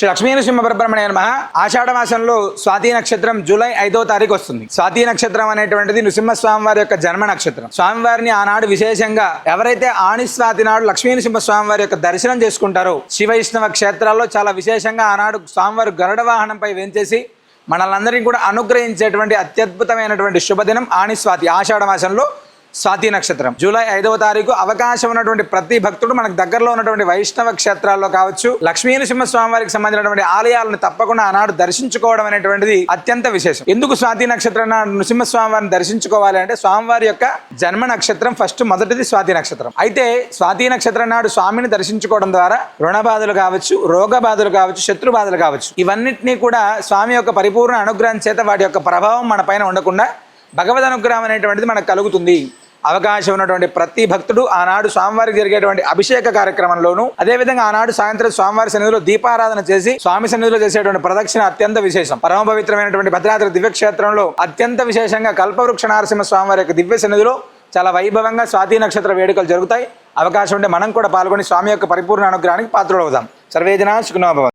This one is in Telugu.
శ్రీ లక్ష్మీనరసింహ పరబ్రహ్మణ్య నమ. ఆషాఢ మాసంలో స్వాతి నక్షత్రం జూలై ఐదో తారీఖు వస్తుంది. స్వాతి నక్షత్రం అనేటువంటిది నృసింహస్వామి వారి యొక్క జన్మ నక్షత్రం. స్వామివారిని ఆనాడు విశేషంగా ఎవరైతే ఆని స్వాతి నాడు లక్ష్మీ నృసింహ స్వామి వారి యొక్క దర్శనం చేసుకుంటారో శివైష్ణవ క్షేత్రాల్లో చాలా విశేషంగా ఆనాడు స్వామివారు గరుడ వాహనంపై వెంచేసి మనల్ని కూడా అనుగ్రహించేటువంటి అత్యద్భుతమైనటువంటి శుభదినం ఆని స్వాతి. ఆషాఢ మాసంలో స్వాతి నక్షత్రం. జూలై ఐదవ తారీఖు అవకాశం ఉన్నటువంటి ప్రతి భక్తుడు మనకు దగ్గరలో ఉన్నటువంటి వైష్ణవ క్షేత్రాల్లో కావచ్చు లక్ష్మీ నృసింహ స్వామి వారికి సంబంధించినటువంటి ఆలయాలను తప్పకుండా ఆనాడు దర్శించుకోవడం అనేటువంటిది అత్యంత విశేషం. ఎందుకు స్వాతి నక్షత్రం నాడు నృసింహ స్వామి వారిని దర్శించుకోవాలి అంటే స్వామివారి యొక్క జన్మ నక్షత్రం ఫస్ట్ మొదటిది స్వాతి నక్షత్రం. అయితే స్వాతి నక్షత్రం నాడు స్వామిని దర్శించుకోవడం ద్వారా రుణ బాధలు కావచ్చు రోగ బాధలు కావచ్చు శత్రు బాధలు కావచ్చు ఇవన్నిటినీ కూడా స్వామి యొక్క పరిపూర్ణ అనుగ్రహం చేత వాటి యొక్క ప్రభావం మన పైన ఉండకుండా భగవద్ అనుగ్రహం అనేటువంటిది మనకు కలుగుతుంది. అవకాశం ఉన్నటువంటి ప్రతి భక్తుడు ఆనాడు స్వామివారికి జరిగేటువంటి అభిషేక కార్యక్రమంలోను అదేవిధంగా ఆనాడు సాయంత్రం స్వామివారి సన్నిధిలో దీపారాధన చేసి స్వామి సన్నిధిలో చేసేటువంటి ప్రదక్షిణ అత్యంత విశేషం. పరమ పవిత్రమైనటువంటి భద్రాద్రి దివ్యక్షేత్రంలో అత్యంత విశేషంగా కల్పవృక్ష నరసింహ స్వామివారి యొక్క దివ్య సన్నిధిలో చాలా వైభవంగా స్వాతి నక్షత్ర వేడుకలు జరుగుతాయి. అవకాశం ఉంటే మనం కూడా పాల్గొని స్వామి యొక్క పరిపూర్ణ అనుగ్రహానికి పాత్రలు అవుదాం సర్వేజన సుఖనోభవం